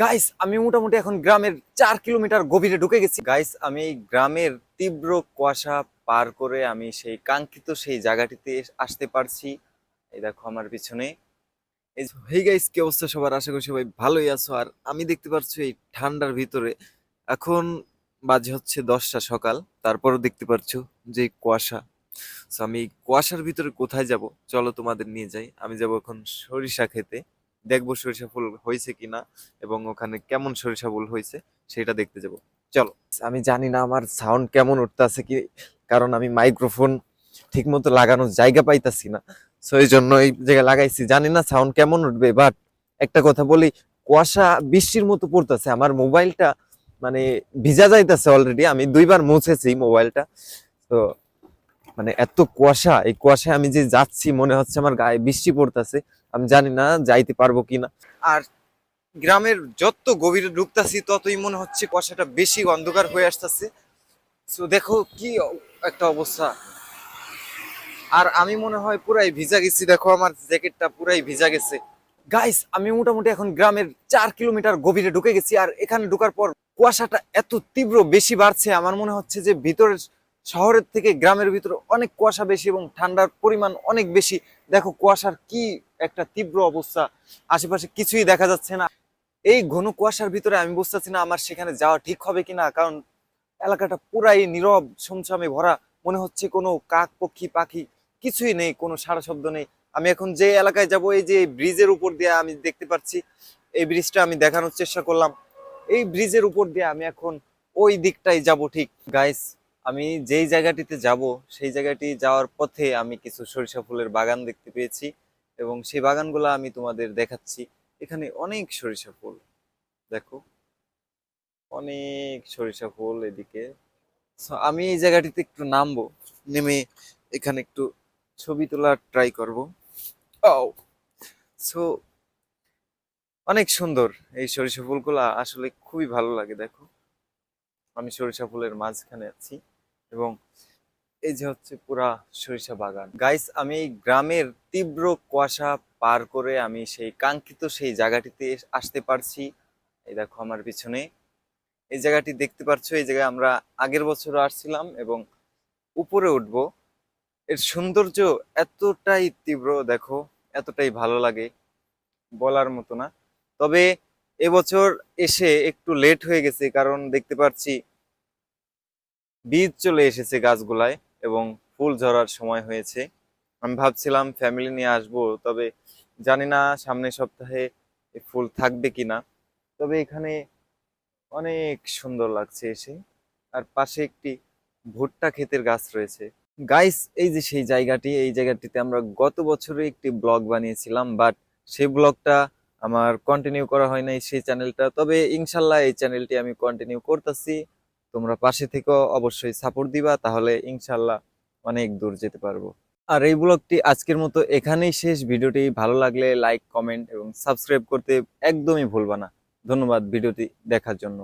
Guys আমি মোটামুটি এখন গ্রামের চার কিলোমিটার গভীরে ঢুকে গেছি। গাইস আমি গ্রামের তীব্র কুয়াশা পার করে আমি সেই কাঙ্ক্ষিত সেই জায়গাটিতে আসতে পারছি। এই দেখো আমার পিছনে। এই গাইস কি অবস্থা সবার? আশা করি সবাই ভালোই আছো। আর আমি দেখতে পাচ্ছি এই ঠান্ডার ভিতরে। এখন বাজে হচ্ছে দশটা সকাল তারপরও দেখতে পাচ্ছো যে কুয়াশা। So, আমি কুয়াশার ভিতরে কোথায় যাব? চলো তোমাদের নিয়ে যাই। আমি যাব এখন সরিষা খেতে। দেখব সরিষা ফুল হয়েছে কিনা এবং ওখানে কেমন সরিষা ফুল হয়েছে সেটা দেখতে যাব। চলো, আমি জানি না আমার সাউন্ড কেমন উঠতেছে কি, কারণ আমি মাইক্রোফোন ঠিক মতো লাগানোর জায়গা পাইতাছি না। সো এই জন্য এই জায়গায় লাগাইছি। জানি না সাউন্ড কেমন উঠবে বাট একটা কথা বলি, কুয়াশা বৃষ্টির মতো পড়তেছে, আমার মোবাইলটা মানে ভিজা যাইতেছে অলরেডি আমি দুইবার মুছেছি মোবাইলটা। তো মানে এত কুয়াশা, এই কুয়াশায় আমি যে যাচ্ছি, মনে হচ্ছে আমার গায়ে বৃষ্টি পড়তেছে। আমি জানি না যাইতে পারব কিনা। আর গ্রামের যত গভীরে ঢুকতাছি ততই মনে হচ্ছে কুয়াশাটা বেশি অন্ধকার হয়ে আসতেছে। তো দেখো কি একটা অবস্থা। আর আমি মনে হয় পুরাই ভিজা গেছি, দেখো আমার জ্যাকেটটা পুরাই ভিজা গেছে। গাইস আমি মোটামুটি এখন গ্রামের চার কিলোমিটার গভীরে ঢুকে গেছি, আর এখানে ঢুকার পর কুয়াশাটা এত তীব্র বেশি বাড়ছে, আমার মনে হচ্ছে যে ভিতরের শহরের থেকে গ্রামের ভিতরে অনেক কুয়াশা বেশি এবং ঠান্ডার পরিমাণ অনেক বেশি। দেখো কুয়াশার কি একটা তীব্র অবস্থা। আশেপাশে কিছুই দেখা যাচ্ছে না। এই ঘন কুয়াশার ভিতরে আমি বুঝতেছি না আমার সেখানে যাওয়া ঠিক হবে কিনা, কারণ এলাকাটা পুরাই নীরব সমসামে ভরা। মনে হচ্ছে কোনো কাক, পক্ষী, পাখি কিছুই নেই, কোনো সারা শব্দ নেই। আমি এখন যে এলাকায় যাব, এই যে ব্রিজের উপর দিয়ে আমি দেখতে পাচ্ছি, এই ব্রিজটা আমি দেখানোর চেষ্টা করলাম। এই ব্রিজের উপর দিয়ে আমি এখন ওই দিকটাই যাব ঠিক। গাইস আমি যেই জায়গাটিতে যাব, সেই জায়গাটি যাওয়ার পথে আমি কিছু সরিষা ফুলের বাগান দেখতে পেয়েছি এবং সেই বাগানগুলো আমি তোমাদের দেখাচ্ছি। এখানে অনেক সরিষা ফুল। দেখো, অনেক সরিষা ফুল এদিকে। আমি এই জায়গাটিতে একটু নামবো, নেমে এখানে একটু ছবি তোলার ট্রাই করব। ও সো অনেক সুন্দর এই সরিষা ফুলগুলা, আসলে খুবই ভালো লাগে, দেখো। আমি সরিষা ফুলের মাঝখানে আছি। এবং এই যে হচ্ছে পুরা সরিষা বাগান। গাইস আমি গ্রামের তীব্র কুয়াশা পার করে আমি সেই কাঙ্ক্ষিত সেই জায়গাটিতে আসতে পারছি। এই দেখো আমার পিছনে। এই জায়গাটি দেখতে পাচ্ছ এই জায়গায় আমরা আগের বছরও আসছিলাম এবং উপরে উঠবো। এর সৌন্দর্য এতটাই তীব্র, দেখো, এতটাই ভালো লাগে, বলার মতো না। তবে এবছর এসে একটু লেট হয়ে গেছে, কারণ দেখতে পাচ্ছি বীজ চলে এসেছে গাছগুলায় এবং ফুল ঝরার সময় হয়েছে। আমি ভাবছিলাম ফ্যামিলি নিয়ে আসব, তবে জানি না সামনের সপ্তাহে ফুল থাকবে কিনা। তবে এখানে অনেক সুন্দর লাগছে এসে। আর পাশে একটি ভুট্টা ক্ষেতের গাছ রয়েছে। গাইস এই যে সেই জায়গাটি, এই জায়গাটিতে আমরা গত বছরে একটি ব্লগ বানিয়েছিলাম বাট সেই ব্লগটা আমার কন্টিনিউ করা হয় নাই সেই চ্যানেলটা তবে ইনশাল্লাহ এই চ্যানেলটি আমি কন্টিনিউ করতেছি। তোমরা পাশে থেকেও অবশ্যই সাপোর্ট দিবা, তাহলে ইনশাল্লাহ অনেক দূর যেতে পারব। আর এই ব্লগটি আজকের মতো এখানেই শেষ। ভিডিওটি ভালো লাগলে লাইক কমেন্ট এবং সাবস্ক্রাইব করতে একদমই ভুলবা না। ধন্যবাদ ভিডিওটি দেখার জন্য।